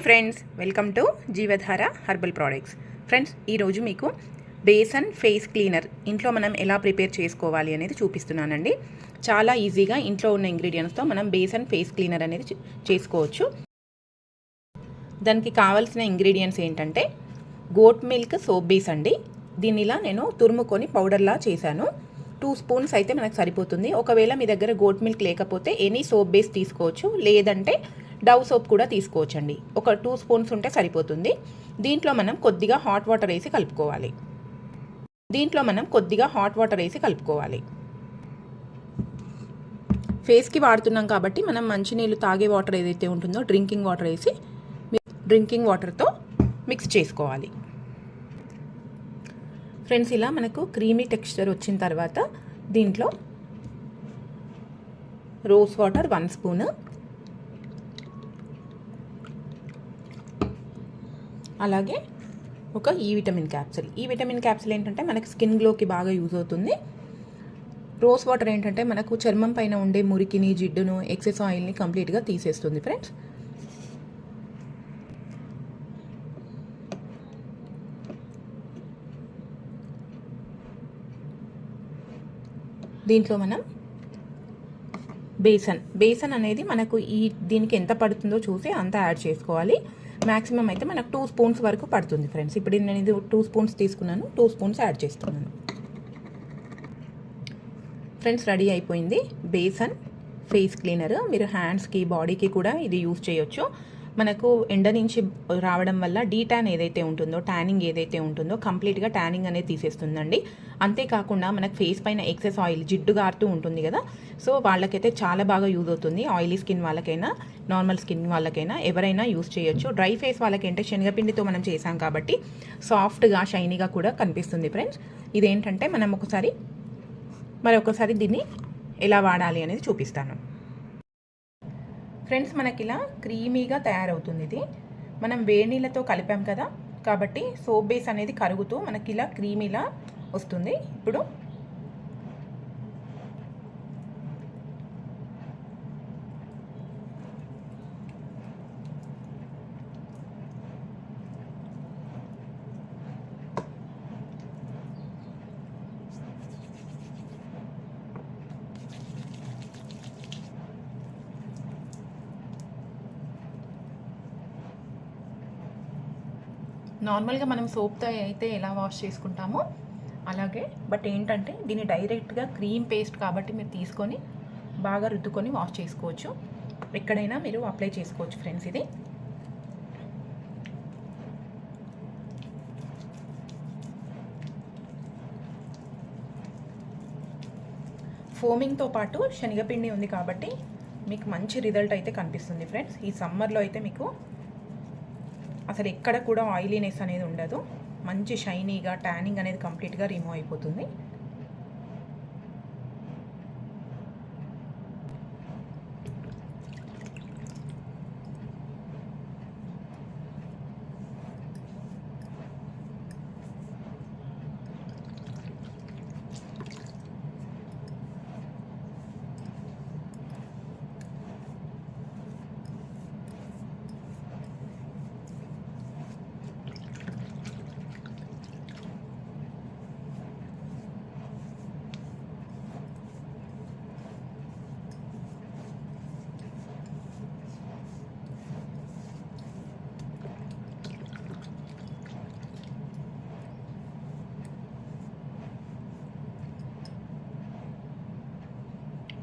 Hi friends welcome to Jeevadhara herbal products friends ఈరోజు మీకు besan face cleaner ఇంట్లో మనం ఎలా ప్రిపేర్ చేసుకోవాలి అనేది చూపిస్తున్నానండి. చాలా ఈజీగా ఇంట్లో ఉన్న ఇంగ్రీడియంట్స్తో మనం బేసన్ ఫేస్ క్లీనర్ అనేది చేసుకోవచ్చు. దానికి కావాల్సిన ఇంగ్రీడియంట్స్ ఏంటంటే గోట్ మిల్క్ సోప్ బేస్ అండి. దీన్ని ఇలా నేను తురుముకొని పౌడర్లా చేశాను. టూ స్పూన్స్ అయితే మనకు సరిపోతుంది. ఒకవేళ మీ దగ్గర గోట్ మిల్క్ లేకపోతే ఎనీ సోప్ బేస్ తీసుకోవచ్చు. లేదంటే డవ్ సోప్ కూడా తీసుకోవచ్చండి. ఒక టూ స్పూన్స్ ఉంటే సరిపోతుంది. దీంట్లో మనం కొద్దిగా హాట్ వాటర్ వేసి కలుపుకోవాలి. దీంట్లో మనం కొద్దిగా హాట్ వాటర్ వేసి కలుపుకోవాలి. ఫేస్కి వాడుతున్నాం కాబట్టి మనం మంచినీళ్ళు తాగే వాటర్ ఏదైతే ఉంటుందో డ్రింకింగ్ వాటర్ వేసి డ్రింకింగ్ వాటర్తో మిక్స్ చేసుకోవాలి. ఫ్రెండ్స్ ఇలా మనకు క్రీమీ టెక్స్చర్ వచ్చిన తర్వాత దీంట్లో రోజ్ వాటర్ వన్ స్పూన్ అలాగే ఒక E vitamin capsule E vitamin capsule ఏంటంటే మనకి స్కిన్ గ్లోకి బాగా యూజ్ అవుతుంది. రోజ్ వాటర్ ఏంటంటే మనకు చర్మం పైన ఉండే మురికిని జిడ్డును ఎక్సెస్ ఆయిల్ని కంప్లీట్గా తీసేస్తుంది ఫ్రెండ్స్ దీంట్లో మనం బేసన్. బేసన్ అనేది మనకు ఈ దీనికి ఎంత పడుతుందో చూసి అంత యాడ్ చేసుకోవాలి. మ్యాక్సిమం అయితే మనకు టూ స్పూన్స్ వరకు పడుతుంది ఫ్రెండ్స్. ఇప్పుడు నేను ఇది టూ స్పూన్స్ తీసుకున్నాను టూ స్పూన్స్ యాడ్ చేస్తున్నాను. ఫ్రెండ్స్ రెడీ అయిపోయింది బేసన్ ఫేస్ క్లీనర్. మీరు హ్యాండ్స్కి బాడీకి కూడా ఇది యూస్ చేయొచ్చు. మనకు ఎండ నుంచి రావడం వల్ల డీ ట్యాన్ ఏదైతే ఉంటుందో ట్యానింగ్ ఏదైతే ఉంటుందో కంప్లీట్గా ట్యానింగ్ అనేది తీసేస్తుందండి. అంతేకాకుండా మనకు ఫేస్ పైన ఎక్సెస్ ఆయిల్ జిడ్డు గారుతూ ఉంటుంది కదా సో వాళ్ళకైతే చాలా బాగా యూజ్ అవుతుంది. ఆయిలీ స్కిన్ వాళ్ళకైనా నార్మల్ స్కిన్ వాళ్ళకైనా ఎవరైనా యూజ్ చేయొచ్చు. డ్రై ఫేస్ వాళ్ళకంటే శనగపిండితో మనం చేసాం కాబట్టి సాఫ్ట్గా షైనీగా కూడా కనిపిస్తుంది ఫ్రెండ్స్. ఇదేంటంటే మనం ఒకసారి మరొకసారి దీన్ని ఎలా వాడాలి అనేది చూపిస్తాను. ఫ్రెండ్స్ మనకి ఇలా క్రీమీగా తయారవుతుంది ఇది. మనం వేడి నీళ్ళతో కలిపాం కదా కాబట్టి సోప్ బేస్ అనేది కరుగుతూ మనకి ఇలా క్రీమీలా వస్తుంది. ఇప్పుడు నార్మల్గా మనం సోప్తో అయితే ఎలా వాష్ చేసుకుంటామో అలాగే బట్ ఏంటంటే దీన్ని డైరెక్ట్గా క్రీమ్ పేస్ట్ కాబట్టి మీరు తీసుకొని బాగా రుద్దుకొని వాష్ చేసుకోవచ్చు. ఎక్కడైనా మీరు అప్లై చేసుకోవచ్చు ఫ్రెండ్స్ ఇది. ఫోమింగ్తో పాటు శనగపిండి ఉంది కాబట్టి మీకు మంచి రిజల్ట్ అయితే కనిపిస్తుంది ఫ్రెండ్స్ ఈ సమ్మర్లో అయితే మీకు అసలు ఎక్కడ కూడా ఆయిలీనెస్ అనేది ఉండదు. మంచి షైనీగా ట్యానింగ్ అనేది కంప్లీట్గా రిమూవ్ అయిపోతుంది.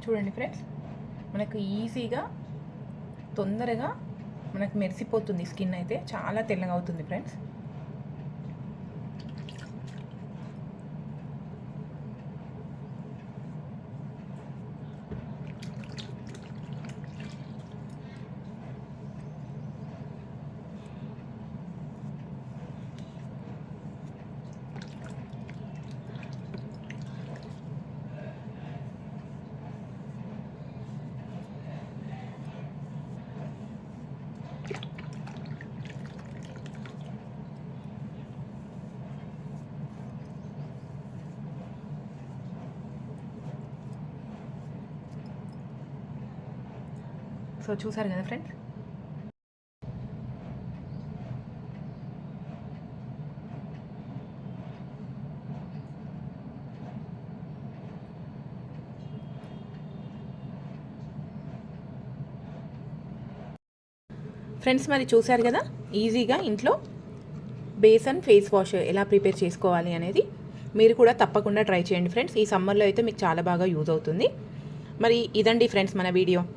చూడండి ఫ్రెండ్స్ మనకు ఈజీగా తొందరగా మనకు మెరిసిపోతుంది స్కిన్ అయితే. చాలా తెల్లగా అవుతుంది ఫ్రెండ్స్ సో చూసారు కదా ఫ్రెండ్స్? ఫ్రెండ్స్ మరి చూశారు కదా? ఈజీగా ఇంట్లో బేసన్ ఫేస్ వాష్ ఎలా ప్రిపేర్ చేసుకోవాలి అనేది మీరు కూడా తప్పకుండా ట్రై చేయండి ఫ్రెండ్స్. ఈ సమ్మర్లో అయితే మీకు చాలా బాగా యూజ్ అవుతుంది. మరి ఇదండి ఫ్రెండ్స్ మన వీడియో.